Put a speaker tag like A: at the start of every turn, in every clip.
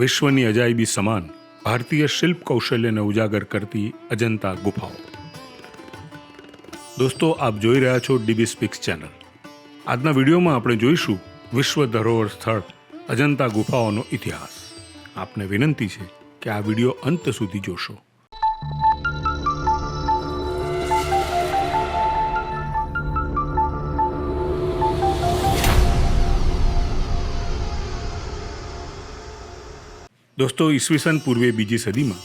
A: વિશ્વની અજાયબી સમાન ભારતીય શિલ્પ કૌશલ્યને ઉજાગર કરતી અજંતા ગુફાઓ. દોસ્તો, આપ જોઈ રહ્યા છો ડીબી સ્પીક્સ ચેનલ. આજના વિડીયોમાં આપણે જોઈશું વિશ્વ ધરોહર સ્થળ અજંતા ગુફાઓનો ઇતિહાસ. આપને વિનંતી છે કે આ વીડિયો અંત સુધી જોશો. દોસ્તો, ઈસવીસન પૂર્વે બીજી સદીમાં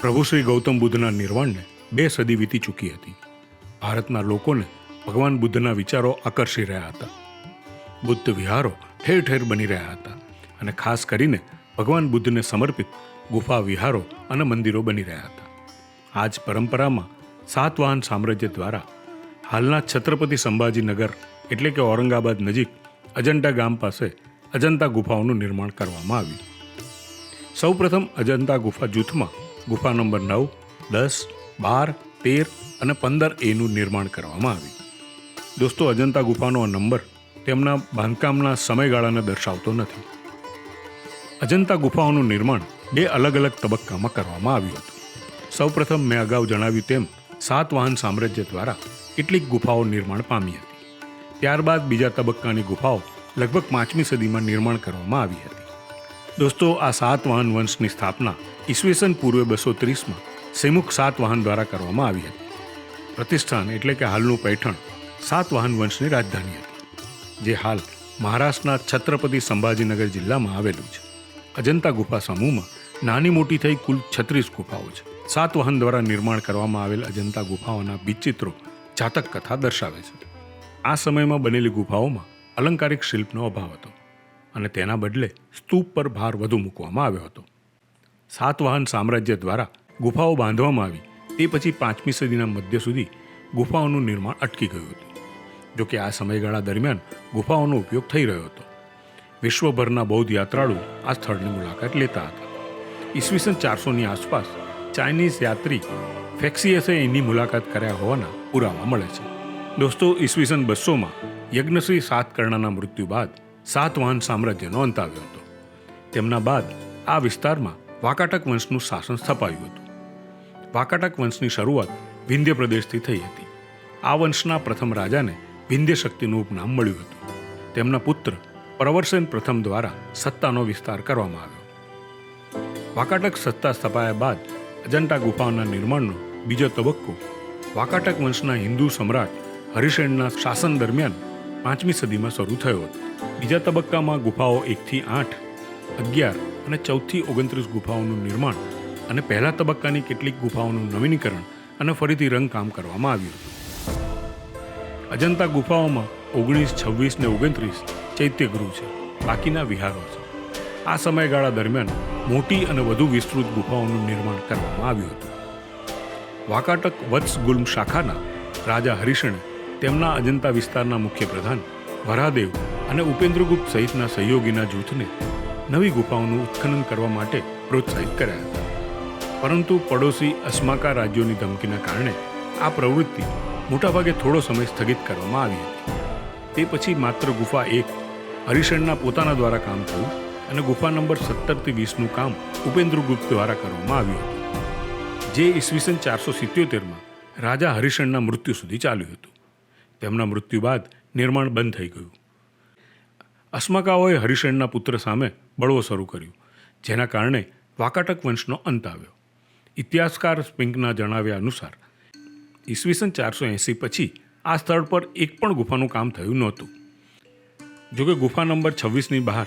A: પ્રભુ શ્રી ગૌતમ બુદ્ધના નિર્વાણને બે સદી વીતી ચૂકી હતી. ભારતના લોકોને ભગવાન બુદ્ધના વિચારો આકર્ષી રહ્યા હતા. બુદ્ધ વિહારો ઠેર ઠેર બની રહ્યા હતા અને ખાસ કરીને ભગવાન બુદ્ધને સમર્પિત ગુફા વિહારો અને મંદિરો બની રહ્યા હતા. આ જ પરંપરામાં સાતવાહન સામ્રાજ્ય દ્વારા હાલના છત્રપતિ સંભાજીનગર એટલે કે ઔરંગાબાદ નજીક અજંટા ગામ પાસે અજંતા ગુફાઓનું નિર્માણ કરવામાં આવ્યું. સૌપ્રથમ અજંતા ગુફા જૂથમાં ગુફા નંબર નવ, દસ, બાર, તેર અને પંદર એનું નિર્માણ કરવામાં આવ્યું. દોસ્તો, અજંતા ગુફાનો આ નંબર તેમના બાંધકામના સમયગાળાને દર્શાવતો નથી. અજંતા ગુફાઓનું નિર્માણ બે અલગ અલગ તબક્કામાં કરવામાં આવ્યું હતું. સૌપ્રથમ મેં અગાઉ જણાવ્યું તેમ સાતવાહન સામ્રાજ્ય દ્વારા કેટલીક ગુફાઓ નિર્માણ પામી હતી. ત્યારબાદ બીજા તબક્કાની ગુફાઓ લગભગ પાંચમી સદીમાં નિર્માણ કરવામાં આવી હતી. દોસ્તો, આ સાતવાહન વંશની સ્થાપના ઈસવીસન પૂર્વે બસો ત્રીસમાં સિમુખ સાતવાહન દ્વારા કરવામાં આવી હતી. પ્રતિષ્ઠાન એટલે કે હાલનું પૈઠણ સાતવાહન વંશની રાજધાની હતી, જે હાલ મહારાષ્ટ્રના છત્રપતિ સંભાજીનગર જિલ્લામાં આવેલું છે. અજંતા ગુફા સમૂહમાં નાની મોટી થઈ કુલ છત્રીસ ગુફાઓ છે. સાતવાહન દ્વારા નિર્માણ કરવામાં આવેલ અજંતા ગુફાઓના બીચિત્રો જાતક કથા દર્શાવે છે. આ સમયમાં બનેલી ગુફાઓમાં અલંકારિક શિલ્પનો અભાવ હતો. અને તેના બદલે સ્તૂપ પર ભાર વધુ મૂકવામાં આવ્યો હતો. સાતવાહન સામ્રાજ્ય દ્વારા ગુફાઓ બાંધવામાં આવી, તે પછી પાંચમી સદીના મધ્ય સુધી ગુફાઓનું નિર્માણ અટકી ગયું હતું. જોકે આ સમયગાળા દરમિયાન ગુફાઓનો ઉપયોગ થઈ રહ્યો હતો. વિશ્વભરના બૌદ્ધ યાત્રાળુ આ સ્થળની મુલાકાત લેતા હતા. ઈસવીસન ચારસોની આસપાસ ચાઇનીઝ યાત્રી ફેક્સિયસે એની મુલાકાત કર્યા હોવાના પુરાવા મળે છે. દોસ્તો, ઈસવીસન બસોમાં યજ્ઞશ્રી સાતકર્ણાના મૃત્યુ બાદ સાતવાહન સામ્રાજ્યનો અંત આવ્યો હતો. તેમના બાદ આ વિસ્તારમાં વાકાટક વંશનું શાસન સ્થપાયું હતું. વાકાટક વંશની શરૂઆત વિંધ્ય પ્રદેશથી થઈ હતી. આ વંશના પ્રથમ રાજાને વિંધ્ય શક્તિનું ઉપનામ મળ્યું હતું. તેમના પુત્ર પ્રવરસેન પ્રથમ દ્વારા સત્તાનો વિસ્તાર કરવામાં આવ્યો. વાકાટક સત્તા સ્થપાયા બાદ અજંટા ગુફાઓના નિર્માણનો બીજો તબક્કો વાકાટક વંશના હિન્દુ સમ્રાટ હરિશેનના શાસન દરમિયાન પાંચમી સદીમાં શરૂ થયો હતો. બીજા તબક્કામાં ગુફાઓ એકથી આઠ, અગિયાર અને ચૌદથી ઓગણત્રીસ ગુફાઓનું નિર્માણ અને પહેલા તબક્કાની કેટલીક ગુફાઓનું નવીનીકરણ અને ફરીથી રંગકામ કરવામાં આવ્યું હતું. અજંતા ગુફાઓમાં ઓગણીસ, છવ્વીસ ને ઓગણત્રીસ ચૈત્યગૃહ છે, બાકીના વિહારો છે. આ સમયગાળા દરમિયાન મોટી અને વધુ વિસ્તૃત ગુફાઓનું નિર્માણ કરવામાં આવ્યું હતું. વાકાટક વત્સ ગુલ્મ શાખાના રાજા હરિશણે તેમના અજંતા વિસ્તારના મુખ્ય પ્રધાન વરાદેવ અને ઉપેન્દ્રગુપ્ત સહિતના સહયોગીના જૂથને નવી ગુફાઓનું ઉત્ખનન કરવા માટે પ્રોત્સાહિત કર્યા હતા. પરંતુ પડોશી અસ્માકા રાજ્યોની ધમકીના કારણે આ પ્રવૃત્તિ મોટાભાગે થોડો સમય સ્થગિત કરવામાં આવી હતી. તે પછી માત્ર ગુફા એક હરિશણના પોતાના દ્વારા કામ થયું અને ગુફા નંબર સત્તરથી વીસનું કામ ઉપેન્દ્રગુપ્ત દ્વારા કરવામાં આવ્યું હતું. જે ઈસવીસન ચારસો સિત્યોતેરમાં રાજા હરિશણના મૃત્યુ સુધી ચાલ્યું હતું. તેમના મૃત્યુ બાદ નિર્માણ બંધ થઈ ગયું. અસ્મકાઓએ હરિશેનના પુત્ર સામે બળવો શરૂ કર્યું, જેના કારણે વાકાટક વંશનો અંત આવ્યો. ઇતિહાસકાર સ્પિંકના જણાવ્યા અનુસાર, ઈસવીસન ચારસો એંસી પછી આ સ્થળ પર એક પણ ગુફાનું કામ થયું નહોતું. જોકે ગુફા નંબર છવ્વીસની બહાર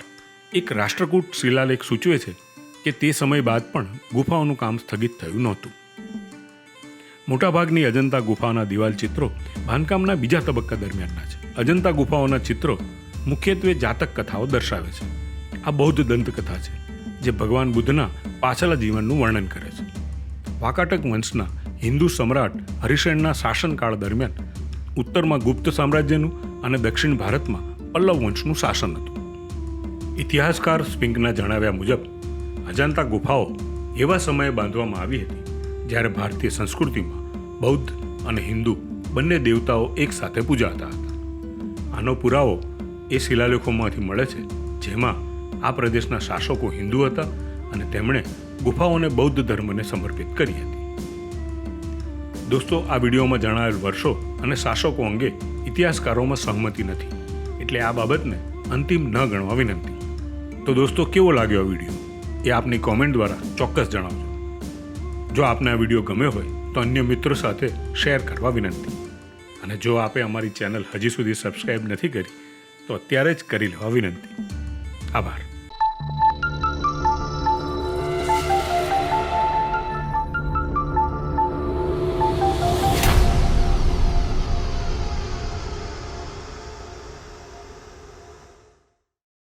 A: એક રાષ્ટ્રકૂટ શિલાલેખ સૂચવે છે કે તે સમય બાદ પણ ગુફાઓનું કામ સ્થગિત થયું નહોતું. મોટાભાગની અજંતા ગુફાઓના દિવાલ ચિત્રો બાંધકામના બીજા તબક્કા દરમિયાનના છે. અજંતા ગુફાઓના ચિત્રો મુખ્યત્વે જાતક કથાઓ દર્શાવે છે. આ બૌદ્ધ દંતકથા છે, જે ભગવાન બુદ્ધના પાછલા જીવનનું વર્ણન કરે છે. વાકાટક વંશના હિન્દુ સમ્રાટ હરિશેનના શાસનકાળ દરમિયાન ઉત્તરમાં ગુપ્ત સામ્રાજ્યનું અને દક્ષિણ ભારતમાં પલ્લવ વંશનું શાસન હતું. ઇતિહાસકાર સ્પિંકના જણાવ્યા મુજબ, અજાંતા ગુફાઓ એવા સમયે બાંધવામાં આવી હતી જ્યારે ભારતીય સંસ્કૃતિમાં બૌદ્ધ અને હિન્દુ બંને દેવતાઓ એક સાથે પૂજાતા હતા. આનો પુરાવો એ શિલાલેખોમાંથી મળે છે, જેમાં આ પ્રદેશના શાસકો હિન્દુ હતા અને તેમણે ગુફાઓને બૌદ્ધ ધર્મને સમર્પિત કરી હતી. દોસ્તો, આ વિડીયોમાં જણાવેલ વર્ષો અને શાસકો અંગે ઇતિહાસકારોમાં સહમતિ નથી, એટલે આ બાબતને અંતિમ ન ગણવા વિનંતી. તો દોસ્તો, કેવો લાગ્યો આ વીડિયો? એ આપની કોમેન્ટ દ્વારા ચોક્કસ જણાવજો. જો આપને આ વીડિયો ગમ્યો હોય, તો અન્ય મિત્રો સાથે શેર કરવા વિનંતી. અને જો આપે અમારી ચેનલ હજી સુધી સબસ્ક્રાઈબ નથી કરી, તો અત્યારે જ કરી લેવા વિનંતી. આભાર.